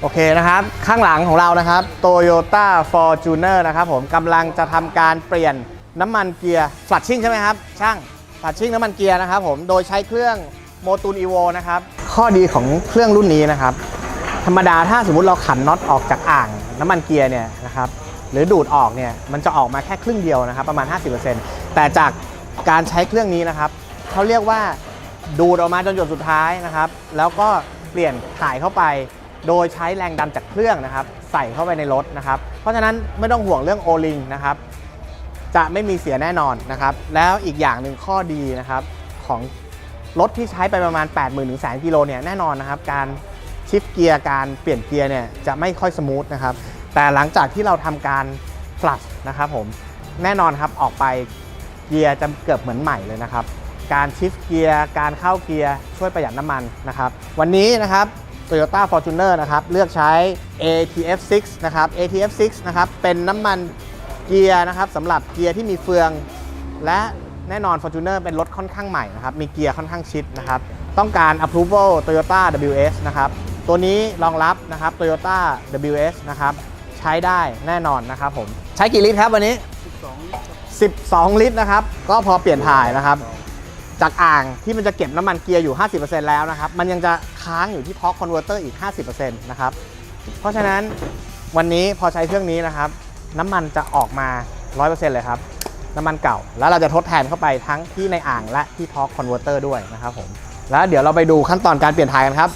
โอเคนะครับ ข้างหลังของเรานะครับ Toyota Fortuner นะครับผมกำลังจะทำการเปลี่ยนน้ำมันเกียร์ฟลัดชิ่งใช่ไหมครับ ช่างฟลัดชิ่งน้ำมันเกียร์นะครับผมโดยใช้เครื่องโมตูน Evo นะครับ ข้อดีของเครื่องรุ่นนี้นะครับ ธรรมดาถ้าสมมุติเราขันน็อตออกจากอ่างน้ำมันเกียร์เนี่ยนะครับหรือดูดออกเนี่ยมันจะออกมาแค่ครึ่งเดียวนะครับ ประมาณ 50%แต่จากการใช้เครื่องนี้นะครับเขาเรียกว่าดูดออกมาจนหยดสุดท้ายนะครับ แล้วก็เปลี่ยนถ่ายเข้าไป โดยใช้แรงดันจากเครื่องนะครับ ใส่เข้าไปในรถนะครับ เพราะฉะนั้นไม่ต้องห่วงเรื่องโอลิงนะครับ จะไม่มีเสียแน่นอนนะครับ แล้วอีกอย่างหนึ่งข้อดีนะครับของรถที่ใช้ไปประมาณ 8 0 0 0 0ถึงแสนกิโลเนี่ยแน่นอนนะครับ การชิฟเกียร์การเปลี่ยนเกียร์เนี่ยจะไม่ค่อยสมูทนะครับ แต่หลังจากที่เราทำการฟลัชนะครับผมแน่นอนครับออกไปเกียร์จะเกือบเหมือนใหม่เลยนะครับ การชิฟเกียร์การเข้าเกียร์ช่วยประหยัดน้ำมันนะครับ วันนี้นะครับ Toyota Fortuner นะครับ เลือกใช้ ATF6 นะครับ ATF6 นะครับ เป็นน้ำมันเกียร์นะครับสำหรับเกียร์ที่มีเฟือง และแน่นอน Fortuner เป็นรถค่อนข้างใหม่นะครับ มีเกียร์ค่อนข้างชิดนะครับ ต้องการ approval Toyota WS นะครับ ตัวนี้รองรับนะครับ Toyota WS นะครับ ใช้ได้แน่นอนนะครับผม ใช้กี่ลิตรครับวันนี้ 12 ลิตรนะครับ ก็พอเปลี่ยนถ่ายนะครับ จากอ่างที่มันจะเก็บน้ำมันเกียร์อยู่ 50%แล้วนะครับ มันยังจะค้างอยู่ที่ทอร์คคอนเวอร์เตอีก 50%นะครับ เพราะฉะนั้นวันนี้พอใช้เครื่องนี้นะครับ น้ำมันจะออกมา 100%เลยครับ น้ำมันเก่า แล้วเราจะทดแทนเข้าไปทั้งที่ในอ่างและที่ทอร์คคอนเวอร์เตอร์ด้วยนะครับผม แล้วเดี๋ยวเราไปดูขั้นตอนการเปลี่ยนถ่ายกันครับ